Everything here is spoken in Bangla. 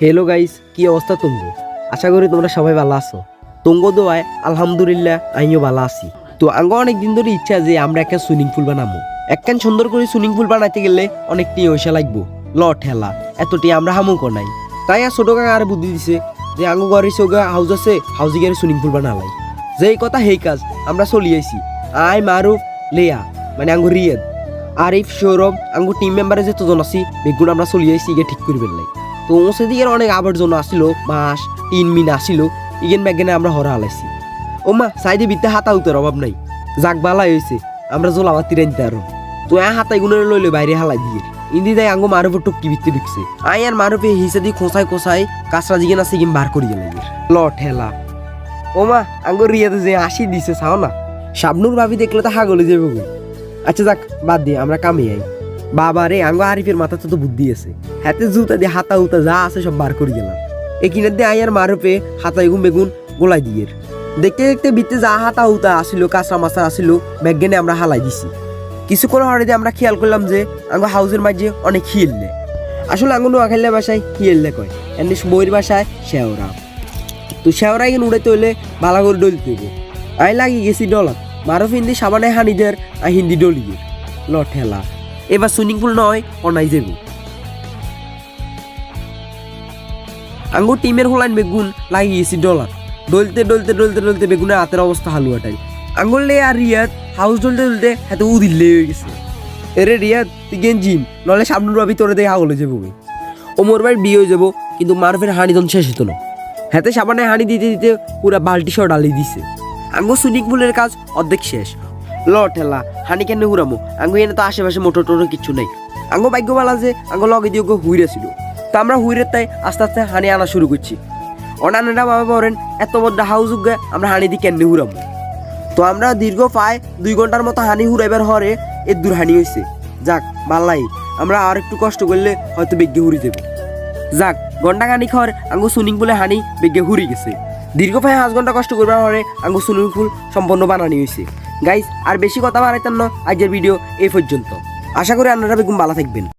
হ্যালো গাইস কি অবস্থা তুঙ্গু? আশা করি তোমরা সবাই ভালো আছো। তুঙ্গ দোয়ায়, আলহামদুলিল্লাহ, আমিও ভালো আছি। তো আঙ্গ অনেক দিন ধরে ইচ্ছা যে আমরা একটা সুইমিং পুল বানাবো একখান সুন্দর করে সুইমিং পুল বানাইতে গেলে অনেকটি পয়সা লাগবো। ল ঠেলা এতটি আমরা হামু নাই তাই আর ছোট কাকা আর বুদ্ধি দিছে যে আঙ্গ ঘরে সোগা হাউস আছে হাউসে গিয়ে সুইমিং পুল বানালাই। যে কথা হেই কাজ আমরা চলি আইছি আই মারুফ লেয়া মানে আঙ্গ রিয়েদ। আরিফ, সৌরভ আঙ্গু টিম মেম্বারে যে তোজন আছি, বেগুন আমরা চলি আইছি ইগে ঠিক করে ফেললাই তো সেদিকে অনেক আবর্জনা আসিল মাস তিন মিন আসিল ইগেন ব্যাগেনে আমরা হরা হালাইছি। ও মা সাইডে বিদ্যা হাতা উতার অভাব নাই। যাক, বালাই হয়েছে আমরা জল আবার তিরে নিতে আরও। তো এ হাতাই গুণের লইলে বাইরে হালাই দিয়ে। ইন্দি দেয় আঙ্গু মারুফের টুকি ভিত্তি ঢুকছে। আই আর মারুফে হিসে দিয়ে খোঁসাই খোঁসাই কাঁচরা জিগেন আছে ইগেন বার করিয়ে লাগে। ল, ঠেলা। ও মা আঙ্গু রিয়াতে যে আসি দিছে, চাও না? শাবনুর ভাবি দেখলে তো হাগলে যাবে। আচ্ছা যাক, বাদ দিয়ে আমরা কামে আই। বাবা রে, আঙ্গো আরিফের মাথা তো বুদ্ধি আছে। হাতে জুতা দিয়ে হাতা উতা যা আছে সব বার করে গেলাম এই কিনার দিয়ে আয়ার মারুপে হাতা এগুন বেগুন গোলাই দিয়ে দেখতে দেখতে বিতে যা হাতা উতা আসিল, কাঁচা মাছা আসিল, ব্যাগেনে আমরা হালাই দিছি। কিছুক্ষণ হরে আমরা খেয়াল করলাম যে আঙ্গো হাউসের মাঝে অনেক হিললে আসলে আঙ্গো নোয়াখালীর বাসায় হিললে কয়, এমনি বইয়ের বাসায় শেওরা তো শেওরা এখানে উড়াইতে হইলে ভালো করে ডলতে হইব। আই লাগি গেছি ডলার। মারুফ হিন্দি সাবানে হানিদের আর হিন্দি ডলিয়ে ঠেলা এবার সুইমিং পুল নয়, অনাই যাব আঙ্গুর টিমের হোলাইন বেগুন লাগিয়েছি ডলার। ডলতে ডলতে ডলতে ডলতে বেগুনের হাতের অবস্থা হালুয়াটাই। আঙ্গুল লে আর রিয়াদ, হাউস ডলতে ডলতে হাতে উদিল্লে হয়ে গেছে। এরে রিয়াদ, তুই গেঞ্জিম, নলে সামনের ভাবি তোরে দেখে আগলে যাব ও মোর ভাই বিয়ে হয়ে যাব, কিন্তু মারফের হানি দন শেষ হতো না। হাতে সাবানে হানি দিতে দিতে পুরা বালটি সহ ডালি দিছে। আঙ্গু সুইমিং পুলের কাজ অর্ধেক শেষ। ল ঠেলা, হানি কেন হুরামো? আঙ্গু এনে তো আশেপাশে মোটর টোটর কিছু নেই। আঙ্গু ভাগ্যবালা যে আঙ্গু লগে দিয়ে হুইরে ছিল তো আমরা হুইরের তাই আস্তে আস্তে হানি আনা শুরু করছি। অনানেরা বাবা বলেন, এত বড় হাউস উগে আমরা হানি দিয়ে কেন হুরামো? তো আমরা দীর্ঘ প্রায় দুই ঘণ্টার মতো হানি হুরাইবার হরে এর দূর হানি হয়েছে যাক ভাল্লাই আমরা আর একটু কষ্ট করলে হয়তো বেগে হুরি দেবো যাক কানি হর আঙ্গু সুইমিং পুলে হানি বেগে হুরি গেছে। দীর্ঘ প্রায় পাঁচ ঘণ্টা কষ্ট করবার পরে আঙ্গু সুইমিং পুল সম্পন্ন বানানি হয়েছে গাইস আর বেশি কথা বাড়াইতেন না আজকের ভিডিও এই পর্যন্ত আশা করি আপনারা বেগুন ভালো থাকবেন।